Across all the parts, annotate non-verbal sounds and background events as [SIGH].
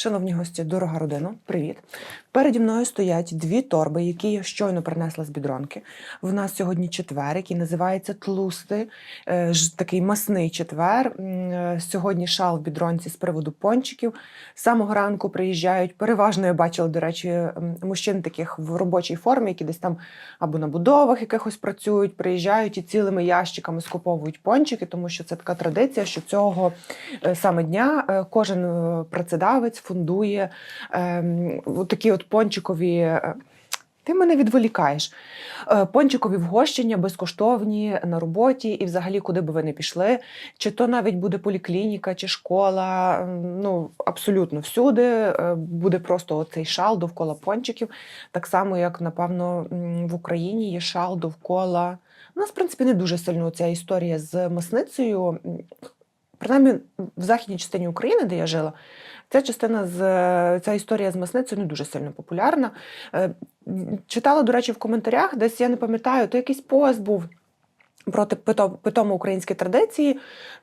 Шановні гості, дорога родина, привіт. Переді мною стоять дві торби, які я щойно принесла з бідронки. В нас сьогодні четвер, який називається тлустий, е, такий масний четвер. Е, Сьогодні шал в бідронці з приводу пончиків. З самого ранку приїжджають. Переважно я бачила, до речі, мужчин таких в робочій формі, які десь там або на будовах якихось працюють, приїжджають і цілими ящиками скуповують пончики, тому що це така традиція, що цього е, саме дня кожен працедавець фундує ем, от такі от пончикові. е, Ти мене відволікаєш. Е, Пончикові вгощення безкоштовні на роботі і взагалі куди би ви не пішли. Чи то навіть буде поліклініка, чи школа. Ну абсолютно всюди е, буде просто цей шал довкола пончиків. Так само, як напевно в Україні є шал довкола. У нас, в принципі, не дуже сильно ця історія з масницею. Принаймні в західній частині України, де я жила, ця частина з ця історія з масницею не дуже сильно популярна. Е, Читала, до речі, в коментарях, десь я не пам'ятаю, то якийсь пост був. Проти питому української традиції,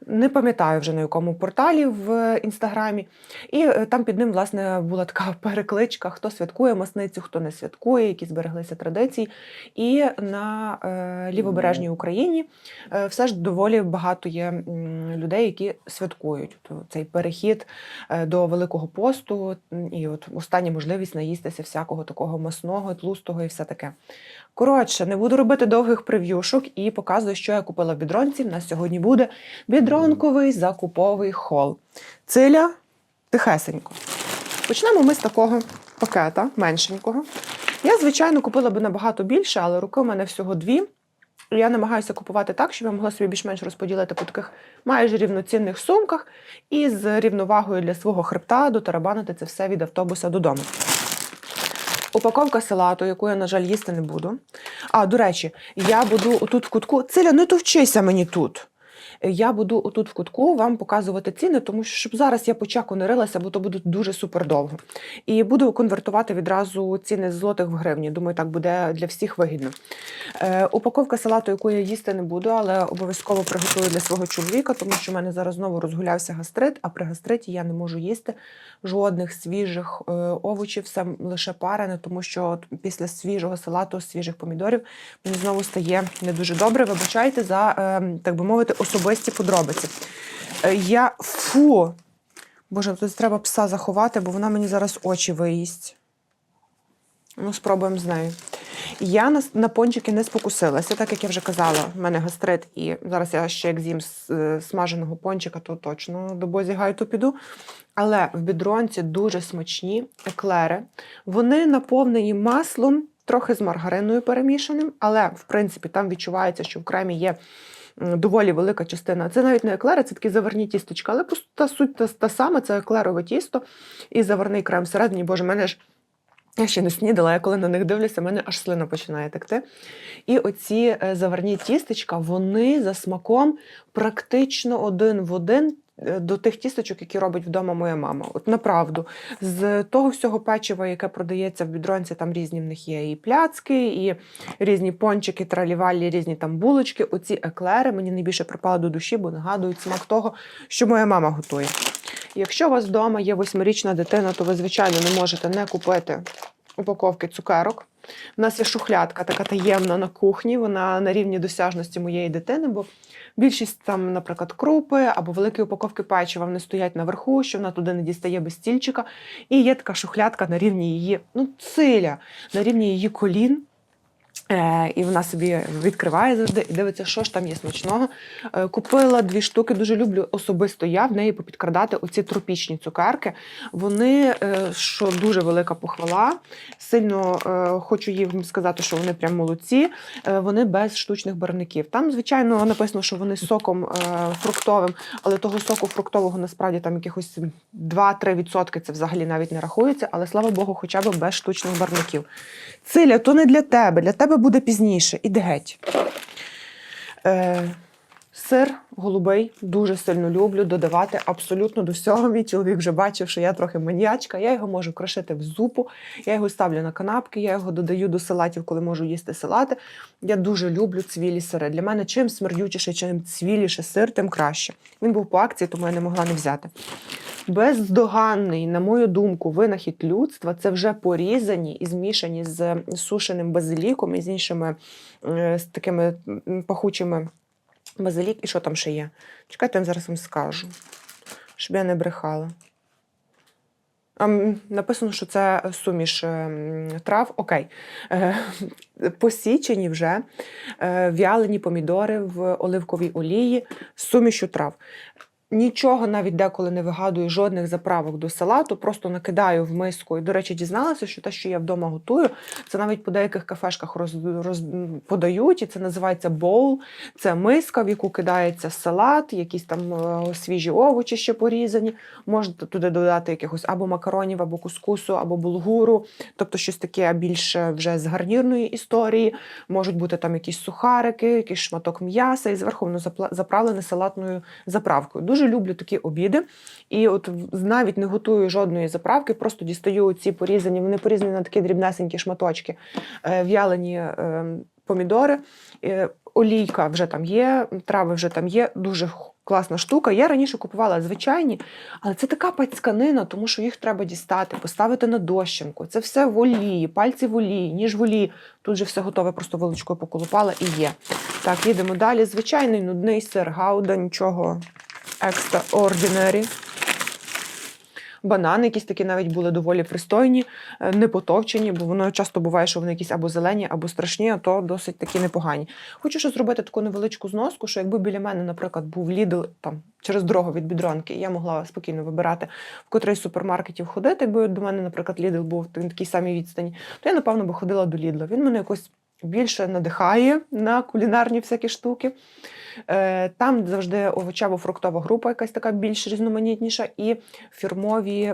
не пам'ятаю вже на якому порталі в інстаграмі. І е, там під ним, власне, була така [LAUGHS] перекличка: хто святкує масницю, хто не святкує, які збереглися традиції. І на е, лівобережній Україні е, все ж доволі багато є людей, які святкують То цей перехід е, до Великого посту, і от остання можливість наїстися всякого такого масного, тлустого і все таке. Коротше, не буду робити довгих прев'юшок і показую, що я купила в бідронці. У нас сьогодні буде бідронковий закуповий хол. Циля тихесенько. Почнемо ми з такого пакета меншенького. Я, звичайно, купила би набагато більше, але руки у мене всього дві. Я намагаюся купувати так, щоб я могла собі більш-менш розподілити по таких майже рівноцінних сумках і з рівновагою для свого хребта дотарабанити це все від автобуса додому. Упаковка салату, яку я, на жаль, їсти не буду. А, до речі, я буду отут в кутку. Циля, не товчися мені тут. Я буду отут в кутку вам показувати ціни, тому що щоб зараз я по не рилася, бо то буде дуже супер довго. І буду конвертувати відразу ціни з злотих в гривні. Думаю, так буде для всіх вигідно. Е, упаковка салату, яку я їсти не буду, але обов'язково приготую для свого чоловіка, тому що в мене зараз знову розгулявся гастрит, а при гастриті я не можу їсти жодних свіжих е, овочів, все лише парене, тому що після свіжого салату, свіжих помідорів мені знову стає не дуже добре. Вибачайте за, е, так би мовити, особисті подробиці. Е, я фу. Боже, тут треба пса заховати, бо вона мені зараз очі виїсть. Ну, спробуємо з нею. Я на, на пончики не спокусилася, так як я вже казала, в мене гастрит, і зараз я ще як з'їм е, смаженого пончика, то точно до бозі гайту піду. Але в бідронці дуже смачні еклери. Вони наповнені маслом, трохи з маргариною перемішаним, але в принципі там відчувається, що в кремі є доволі велика частина. Це навіть не еклери, це такі заварні тісточка, але просто та суть та, та сама, це еклерове тісто і заварний крем всередині. Боже, мене ж. Я ще не снідала, я коли на них дивлюся, в мене аж слина починає текти. І оці е, заварні тістечка, вони за смаком практично один в один до тих тісточок, які робить вдома моя мама. От направду, з того всього печива, яке продається в бідронці, там різні в них є і пляцки, і різні пончики, тралівалі, різні там булочки. Оці еклери мені найбільше припали до душі, бо нагадують смак того, що моя мама готує. Якщо у вас вдома є восьмирічна дитина, то ви, звичайно, не можете не купити упаковки цукерок. У нас є шухлядка така таємна на кухні, вона на рівні досяжності моєї дитини, бо більшість там, наприклад, крупи або великі упаковки печива вони стоять наверху, що вона туди не дістає без стільчика. І є така шухлядка на рівні її, ну, циля, на рівні її колін. Е, і вона собі відкриває завжди і дивиться, що ж там є смачного. Е, купила дві штуки, дуже люблю особисто я в неї попідкрадати оці тропічні цукерки. Вони, е, що дуже велика похвала. Сильно е, хочу їм сказати, що вони прям молодці. Е, вони без штучних барвників. Там, звичайно, написано, що вони соком е, фруктовим, але того соку фруктового насправді там якихось 2-3% це взагалі навіть не рахується. Але слава Богу, хоча б без штучних барвників. Циля, то не для тебе, для тебе буде пізніше. Іди геть. Е, Сир голубий дуже сильно люблю додавати абсолютно до всього. Мій чоловік вже бачив, що я трохи маніячка. Я його можу крошити в зупу, я його ставлю на канапки, я його додаю до салатів, коли можу їсти салати. Я дуже люблю цвілі сири. Для мене чим смердючіше, чим цвіліше сир, тим краще. Він був по акції, тому я не могла не взяти. Бездоганний, на мою думку, винахід людства це вже порізані і змішані з сушеним базиліком і з іншими е, з такими пахучими базилік. І що там ще є? Чекайте, я зараз вам скажу, щоб я не брехала. Написано, що це суміш е, трав. Окей. Е, Посічені вже е, в'ялені помідори в оливковій олії з сумішю трав. Нічого навіть деколи не вигадую жодних заправок до салату, просто накидаю в миску. І, до речі, дізналася, що те, що я вдома готую, це навіть по деяких кафешках роз, роз, подають, і це називається боул. Це миска, в яку кидається салат, якісь там е, свіжі овочі ще порізані. Можете туди додати якихось або макаронів, або кускусу, або булгуру, тобто щось таке більше вже з гарнірної історії. Можуть бути там якісь сухарики, якийсь шматок м'яса, і зверху воно заправлене салатною заправкою. Дуже люблю такі обіди. І от навіть не готую жодної заправки, просто дістаю ці порізані, вони порізані на такі дрібнесенькі шматочки, е, в'ялені е, помідори. Е, Олійка вже там є, трави вже там є. Дуже класна штука. Я раніше купувала звичайні, але це така пацьканина, тому що їх треба дістати, поставити на дощинку. Це все в олії, пальці в олії, ніж в олії. Тут же все готове, просто вилочкою поколупала і є. Так, їдемо далі. Звичайний нудний сир гауда, нічого extraordinary. Банани якісь такі навіть були доволі пристойні, е, не потовчені, бо воно часто буває, що вони якісь або зелені, або страшні, а то досить такі непогані. Хочу ще зробити таку невеличку зноску, що якби біля мене, наприклад, був Lidl там через дорогу від бідронки, я могла спокійно вибирати, в котрий з супермаркетів ходити. Якби до мене, наприклад, Lidl був на такій самій відстані, то я, напевно, би ходила до Lidl. Він мене якось більше надихає на кулінарні всякі штуки. Е, Там завжди овочево-фруктова група, якась така більш різноманітніша, і фірмові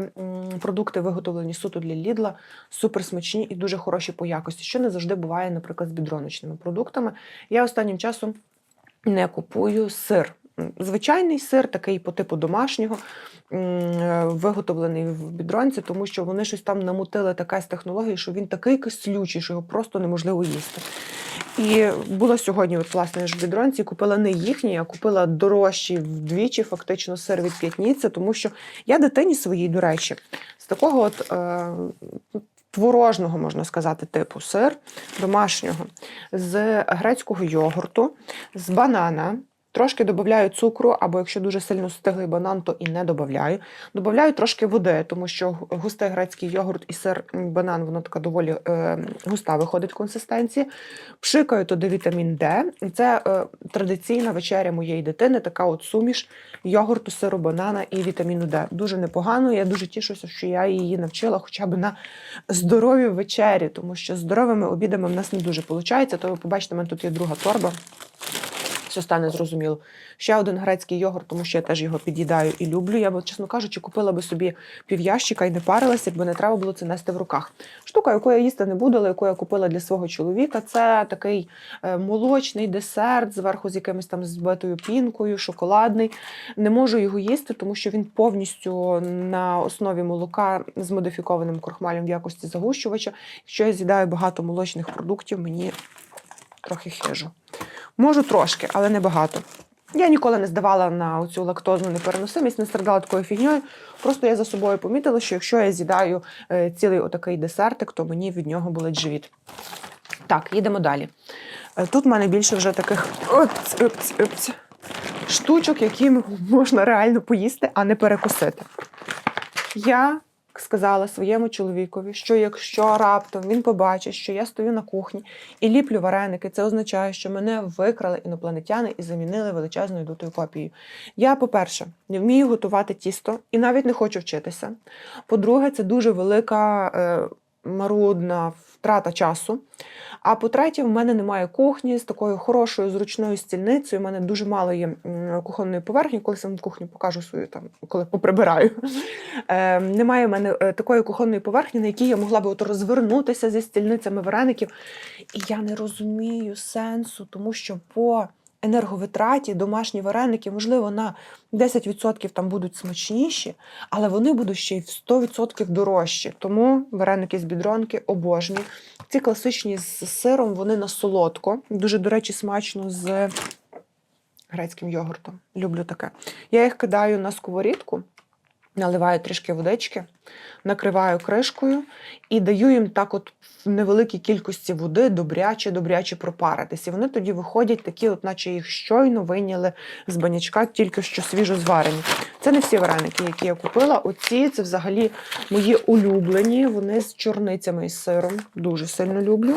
продукти, виготовлені суто для Лідла, супер смачні і дуже хороші по якості, що не завжди буває, наприклад, з бідроночними продуктами. Я останнім часом не купую сир. Звичайний сир, такий по типу домашнього, е, виготовлений в бідронці, тому що вони щось там намутили таке з технології, що він такий кислючий, що його просто неможливо їсти. І була сьогодні, от, власне, ж в бідронці, купила не їхній, а купила дорожчий вдвічі, фактично, сир від п'ятніці, тому що я дитині своїй, до речі, з такого от. Е- Творожного, можна сказати, типу сир домашнього, з грецького йогурту, з банана. Трошки додаю цукру, або якщо дуже сильно стиглий банан, то і не додаю. Додаю трошки води, тому що густий грецький йогурт і сир банан, воно така доволі е, густа виходить консистенція. Пшикаю туди вітамін Д. Це е, традиційна вечеря моєї дитини, така от суміш йогурту, сиру, банана і вітаміну Д. Дуже непогано. Я дуже тішуся, що я її навчила хоча б на здорові вечері, тому що здоровими обідами в нас не дуже виходить. То ви побачите, у мене тут є друга торба. Все стане зрозуміло. Ще один грецький йогурт, тому що я теж його під'їдаю і люблю. Я б, чесно кажучи, купила би собі пів'ящика і не парилася, якби не треба було це нести в руках. Штука, яку я їсти не буду, але яку я купила для свого чоловіка, це такий е, молочний десерт, зверху з якимось там збитою пінкою, шоколадний. Не можу його їсти, тому що він повністю на основі молока з модифікованим крохмалем в якості загущувача. Якщо я з'їдаю багато молочних продуктів, мені трохи хижу. Можу трошки, але не багато. Я ніколи не здавала на цю лактозну непереносимість, не страдала такою фігньою. Просто я за собою помітила, що якщо я з'їдаю е, цілий отакий десертик, то мені від нього болить живіт. Так, їдемо далі. Е, Тут в мене більше вже таких опць, опць, опць, штучок, які можна реально поїсти, а не перекусити. Я сказала своєму чоловікові, що якщо раптом він побачить, що я стою на кухні і ліплю вареники, це означає, що мене викрали інопланетяни і замінили величезною дутою копією. Я, по-перше, не вмію готувати тісто і навіть не хочу вчитися. По-друге, це дуже велика е, марудна втрата часу. А по-третє, в мене немає кухні з такою хорошою зручною стільницею. У мене дуже мало є кухонної поверхні. Колись я кухню покажу свою там, коли поприбираю. [LAUGHS] Е, немає в мене е, такої кухонної поверхні, на якій я могла би от розвернутися зі стільницями вареників. І я не розумію сенсу, тому що по енерговитраті домашні вареники, можливо, на 10% там будуть смачніші, але вони будуть ще й в 100% дорожчі. Тому вареники з бідронки обожні. Ці класичні з сиром, вони на солодко. Дуже, до речі, смачно з грецьким йогуртом. Люблю таке. Я їх кидаю на сковорідку, наливаю трішки водички, накриваю кришкою і даю їм так, от в невеликій кількості води добряче, добряче пропаритись. І вони тоді виходять такі, от наче їх щойно вийняли з банячка, тільки що свіжо зварені. Це не всі вареники, які я купила. Оці це взагалі мої улюблені. Вони з чорницями і сиром. Дуже сильно люблю.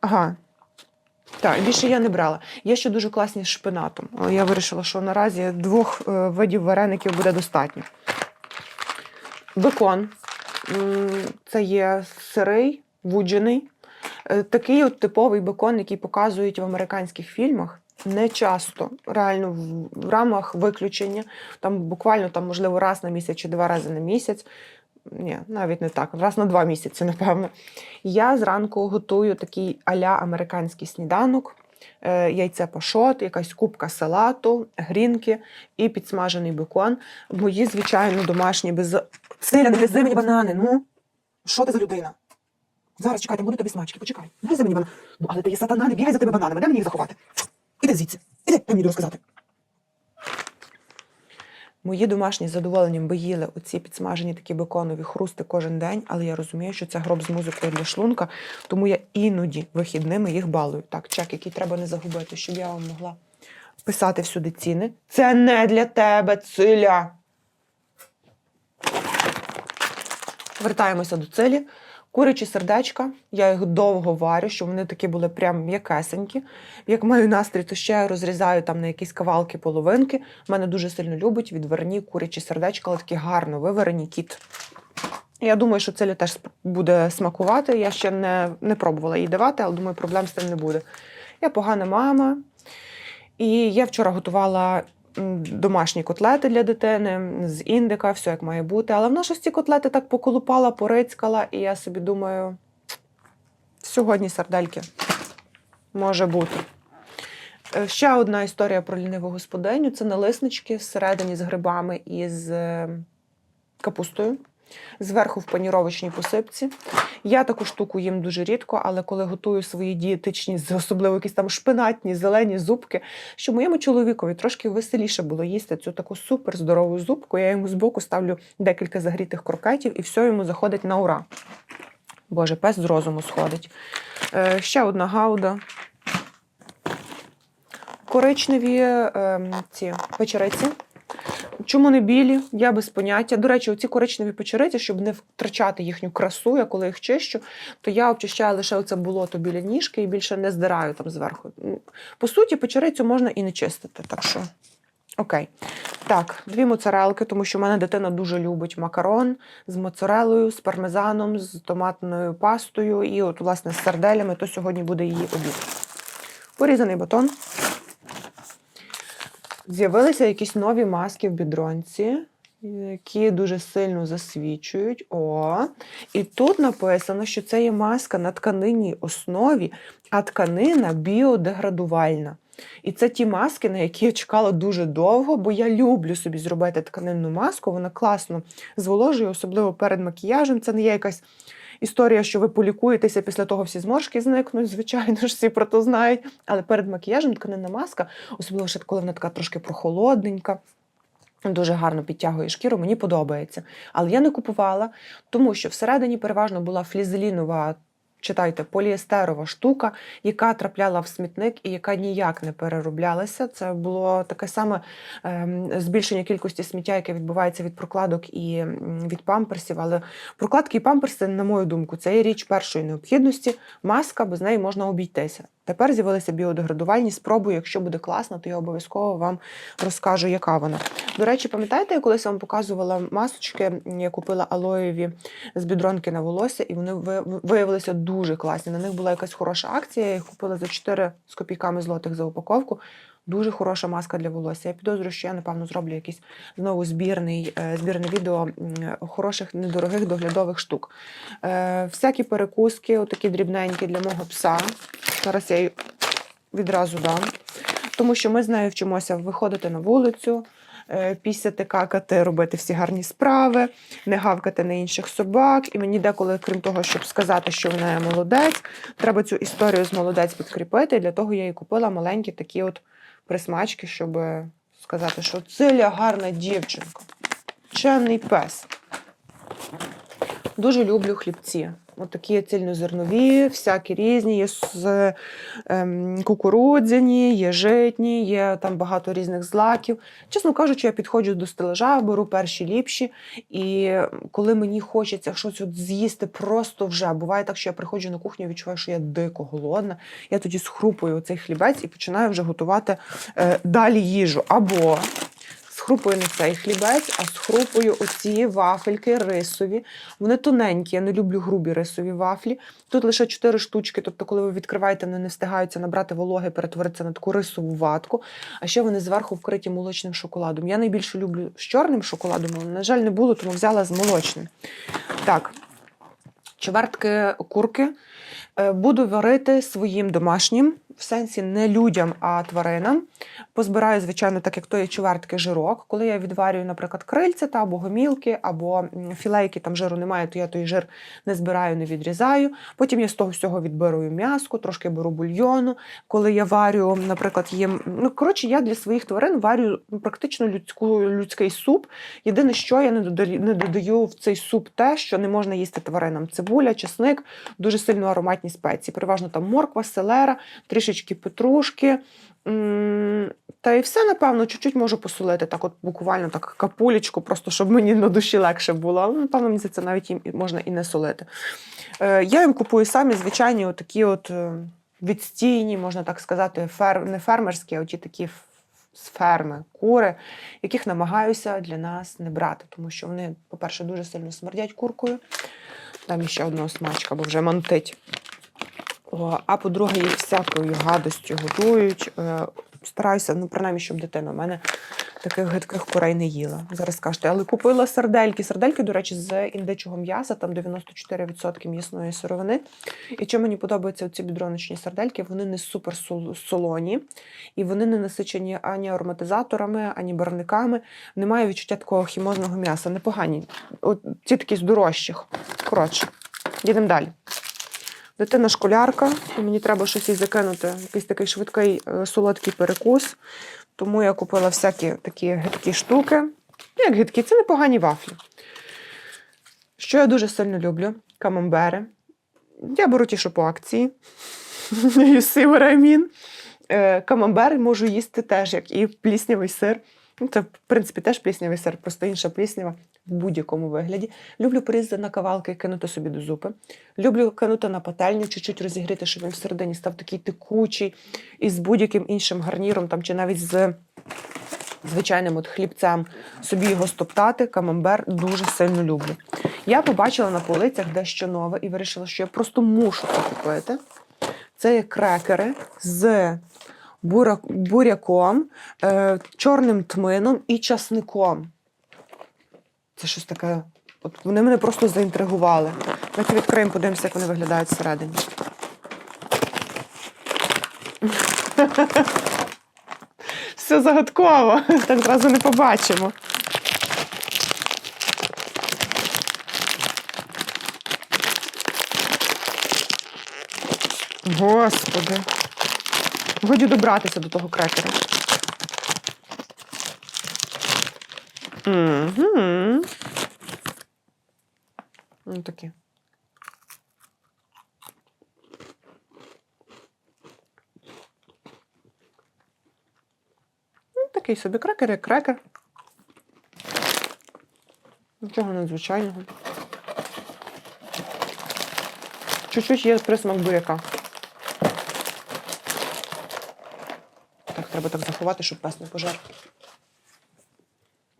Ага. Так, більше я не брала. Є ще дуже класні з шпинатом. Я вирішила, що наразі двох е, видів вареників буде достатньо. Бекон. Це є сирий, вуджений. Е, Такий от типовий бекон, який показують в американських фільмах. Не часто, реально в- рамах виключення, там буквально там, можливо, раз на місяць чи два рази на місяць. Ні, навіть не так, раз на два місяці, напевно. Я зранку готую такий аля американський сніданок, яйце пашот, якась кубка салату, грінки і підсмажений бекон. Мої, звичайно, домашні без. Силя, не гризи мені банани. Ну, що ти за людина? Зараз чекай, там будуть тобі смачки, почекай. Не гризи мені банани. Ну, але ти є сатана, не бігай за тебе бананами, де мені їх заховати? Іди звідси, іди, дай мені розказати. Мої домашні з задоволенням би їли оці підсмажені такі беконові хрусти кожен день, але я розумію, що це гроб з музикою для шлунка, тому я іноді вихідними їх балую. Так, чек, який треба не загубити, щоб я вам могла писати всюди ціни. Це не для тебе, циля. Вертаємося до цилі. Курячі сердечка, я їх довго варю, щоб вони такі були прям м'якесенькі. Як маю настрій, то ще розрізаю там на якісь кавалки половинки. Мене дуже сильно любить відварені курячі сердечка, але такі гарно виварені кіт. Я думаю, що целі теж буде смакувати. Я ще не, не пробувала її давати, але думаю, проблем з тим не буде. Я погана мама. І я вчора готувала домашні котлети для дитини з індика, все як має бути. Але вона щось ці котлети так поколупала, порицькала, і я собі думаю, сьогодні сардельки може бути. Е, Ще одна історія про ліниву господиню це налиснички всередині з грибами і з е, капустою. Зверху в паніровочній посипці. Я таку штуку їм дуже рідко, але коли готую свої дієтичні, особливо якісь там шпинатні, зелені зубки, що моєму чоловікові трошки веселіше було їсти цю таку супер здорову зубку. Я йому збоку ставлю декілька загрітих крокетів, і все йому заходить на ура. Боже, пес з розуму сходить. Е, ще одна гауда. Коричневі е, ці печериці. Чому не білі? Я без поняття. До речі, оці коричневі печериці, щоб не втрачати їхню красу, я коли їх чищу, то я обчищаю лише оце болото біля ніжки і більше не здираю там зверху. По суті, печерицю можна і не чистити. Так що, окей. Так, дві моцарелки, тому що в мене дитина дуже любить макарон з моцарелою, з пармезаном, з томатною пастою і, от, власне, з сарделями, то сьогодні буде її обід. Порізаний батон. З'явилися якісь нові маски в бідронці, які дуже сильно засвічують. О, і тут написано, що це є маска на тканинній основі, а тканина біодеградувальна. І це ті маски, на які я чекала дуже довго, бо я люблю собі зробити тканинну маску. Вона класно зволожує, особливо перед макіяжем. Це не є якась історія, що ви полікуєтеся, після того всі зморшки зникнуть. Звичайно ж, всі про то знають. Але перед макіяжем тканинна маска, особливо ще коли вона така трошки прохолодненька. Дуже гарно підтягує шкіру, мені подобається. Але я не купувала, тому що всередині переважно була флізелінова, читайте, поліестерова штука, яка трапляла в смітник і яка ніяк не перероблялася. Це було таке саме ем, збільшення кількості сміття, яке відбувається від прокладок і від памперсів. Але прокладки і памперси, на мою думку, це є річ першої необхідності. Маска без неї можна обійтися. Тепер з'явилися біодеградувальні. Спробую, якщо буде класно, то я обов'язково вам розкажу, яка вона. До речі, пам'ятаєте, я колись вам показувала масочки, я купила алоєві з бідронки на волосся, і вони виявилися дуже класні. На них була якась хороша акція. Я їх купила за 4 з копійками злотих за упаковку. Дуже хороша маска для волосся. Я підозрюю, що я напевно зроблю якийсь знову збірний, е, збірне відео хороших, недорогих доглядових штук. Е, всякі перекуски, отакі дрібненькі для мого пса. Зараз я її відразу дам. тому що ми з нею вчимося виходити на вулицю, е, пісяти, какати, робити всі гарні справи, не гавкати на інших собак. І мені деколи, крім того, щоб сказати, що вона є молодець, треба цю історію з молодець підкріпити. Для того я їй купила маленькі такі от присмачки, щоб сказати, що Циля гарна дівчинка, чемний пес. Дуже люблю хлібці. От такі цільнозернові, всякі різні, є з ем, кукурудзяні, є житні, є там багато різних злаків. Чесно кажучи, я підходжу до стелажа, беру перші ліпші. І коли мені хочеться щось от з'їсти просто вже, буває так, що я приходжу на кухню і відчуваю, що я дико голодна. Я тоді схрупую цей хлібець і починаю вже готувати е, далі їжу. Або схрупую не цей хлібець, а схрупую оці вафельки рисові. Вони тоненькі, я не люблю грубі рисові вафлі. Тут лише 4 штучки, тобто, коли ви відкриваєте, вони не встигаються набрати вологи, перетворитися на таку рисову ватку. А ще вони зверху вкриті молочним шоколадом. Я найбільше люблю з чорним шоколадом, але, на жаль, не було, тому взяла з молочним. Так, чвертки курки е, буду варити своїм домашнім, в сенсі не людям, а тваринам. Позбираю, звичайно, так як то є чвертки жирок. Коли я відварюю, наприклад, крильця та або гомілки, або філейки, там жиру немає, то я той жир не збираю, не відрізаю. Потім я з того всього відбираю м'яско, трошки беру бульйону. Коли я варю, наприклад, їм. Ну, коротше, я для своїх тварин варю ну, практично людську, людський суп. Єдине, що я не додаю, не додаю в цей суп те, що не можна їсти тваринам. Цибуля, чесник, дуже сильно ароматні спеції. Переважно там морква, селера, трішечки петрушки. Та і все, напевно, чуть-чуть можу посолити, так от буквально так капулечку, просто щоб мені на душі легше було. Але, напевно, мені здається, навіть їм можна і не солити. Е, Я їм купую самі звичайні отакі от е, відстійні, можна так сказати, фер... не фермерські, а ті такі з ферми, кури, яких намагаюся для нас не брати, тому що вони, по-перше, дуже сильно смердять куркою. Там ще одного смачка, бо вже мантить. А по-друге, їх всякою гадостю готують. Е, Стараюся, ну, принаймні, щоб дитина в мене таких гидких курей не їла. Зараз кажете, але купила сардельки. Сардельки, до речі, з індичого м'яса, там 94% м'ясної сировини. І чому мені подобаються ці бідроночні сардельки, вони не супер солоні, і вони не насичені ані ароматизаторами, ані барвниками. Немає відчуття такого хімозного м'яса. Непогані. От ці такі з дорожчих. Коротше, їдемо далі. Дитина школярка, і мені треба щось їй закинути, якийсь такий швидкий е, солодкий перекус. Тому я купила всякі такі гидкі штуки. Ну, Як гидкі, це непогані вафлі. Що я дуже сильно люблю? Камамбери. Я беру ті, що по акції. [LAUGHS] Е, Камамбери можу їсти теж, як і пліснявий сир. Ну, Це, в принципі, теж пліснявий сир, просто інша пліснява в будь-якому вигляді. Люблю порізати на кавалки і кинути собі до зупи. Люблю кинути на пательню, чуть-чуть розігріти, щоб він всередині став такий текучий і з будь-яким іншим гарніром, там, чи навіть з звичайним от хлібцем собі його стоптати. Камамбер дуже сильно люблю. Я побачила на полицях дещо нове і вирішила, що я просто мушу це купити. Це є крекери з буряком, е, чорним тмином і часником. Це щось таке. От вони мене просто заінтригували. Давайте відкриємо, подивимося, як вони виглядають всередині. [LAUGHS] Все загадково, так зразу не побачимо. Господи. Годі добратися до того крекера. Угу. Ну, такі. Ну, такий собі крекер, як крекер. Нічого надзвичайного. Чуть-чуть є присмак буряка. Так, треба так заховати, щоб пес не пожар.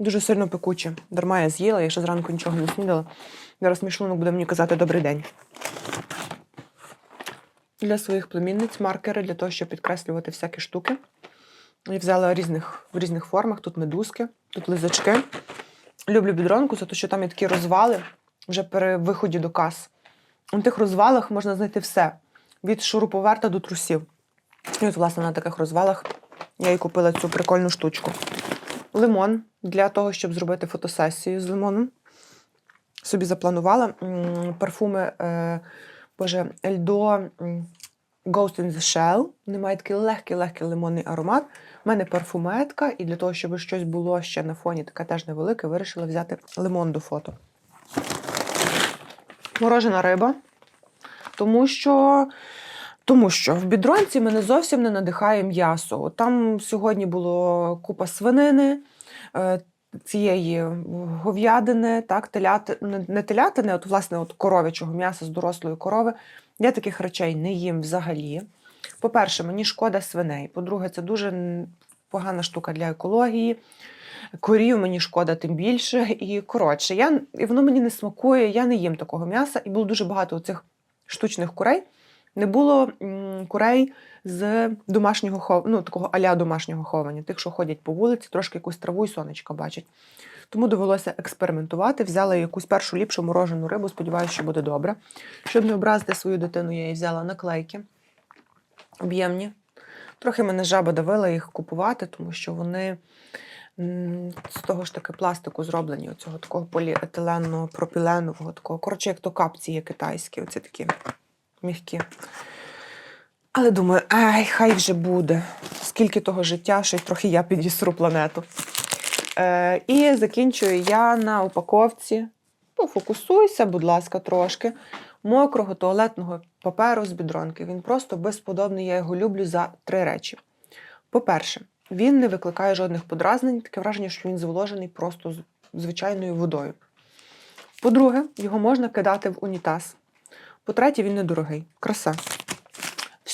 Дуже сильно пекуче. Дарма я з'їла, я ще зранку нічого не снідала. Зараз мій буде мені казати добрий день. Для своїх племінниць маркери для того, щоб підкреслювати всякі штуки. Я взяла різних, в різних формах. Тут медузки, тут лизачки. Люблю бідронку, за те, що там є такі розвали вже при виході до кас. У тих розвалах можна знайти все: від шуруповерта до трусів. І от, власне, на таких розвалах Я їй купила цю прикольну штучку. Лимон для того, щоб зробити фотосесію з лимоном. Собі запланувала парфуми е, Боже, Ельдо Ghost in the Shell. Вони мають такий легкий-легкий лимонний аромат. У мене парфуметка, і для того, щоб щось було ще на фоні, таке теж невелике, вирішила взяти лимон до фото. Морожена риба. Тому що, тому що в бідронці мене зовсім не надихає м'ясо. Там сьогодні було купа свинини, цієї говядини, так, теляти, не телятини, от, власне, от коров'ячого м'яса з дорослої корови. Я таких речей не їм взагалі. По-перше, мені шкода свиней. По-друге, це дуже погана штука для екології. Корів мені шкода тим більше. І коротше, я, і воно мені не смакує, я не їм такого м'яса. І було дуже багато цих штучних курей. Не було м, курей з домашнього хов... ну, такого аля домашнього ховання, тих, що ходять по вулиці, трошки якусь траву і сонечка бачать. Тому довелося експериментувати. Взяла якусь першу ліпшу морожену рибу, сподіваюся, що буде добре. Щоб не образити свою дитину, я їй взяла наклейки об'ємні. Трохи мене жаба давила їх купувати, тому що вони з того ж таки пластику зроблені, оцього такого поліетиленного, пропіленового, такого. Коротше, як то капці є китайські, оці такі м'які. Але думаю, ай, хай вже буде. Скільки того життя, що й трохи я підісру планету. Е, і закінчую я на упаковці. Пофокусуйся, будь ласка, трошки. Мокрого туалетного паперу з бідронки. Він просто безподобний. Я його люблю за три речі. По-перше, він не викликає жодних подразнень, таке враження, що він зволожений просто звичайною водою. По-друге, його можна кидати в унітаз. По-третє, він недорогий. Краса.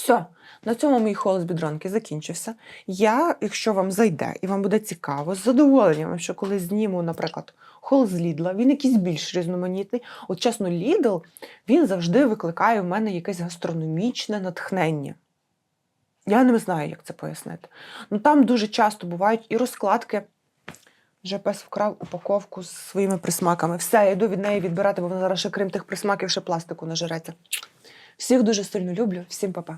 Все. На цьому мій хол з бідронки закінчився. Я, якщо вам зайде і вам буде цікаво, з задоволенням, що коли зніму, наприклад, хол з Лідла, він якийсь більш різноманітний. От чесно, Лідл він завжди викликає в мене якесь гастрономічне натхнення. Я не знаю, як це пояснити. Ну там дуже часто бувають і розкладки. Вже пес вкрав упаковку з своїми присмаками. Все, я йду від неї відбирати, бо вона зараз ще крім тих присмаків ще пластику нажереться. Всіх дуже сильно люблю, всім па-па.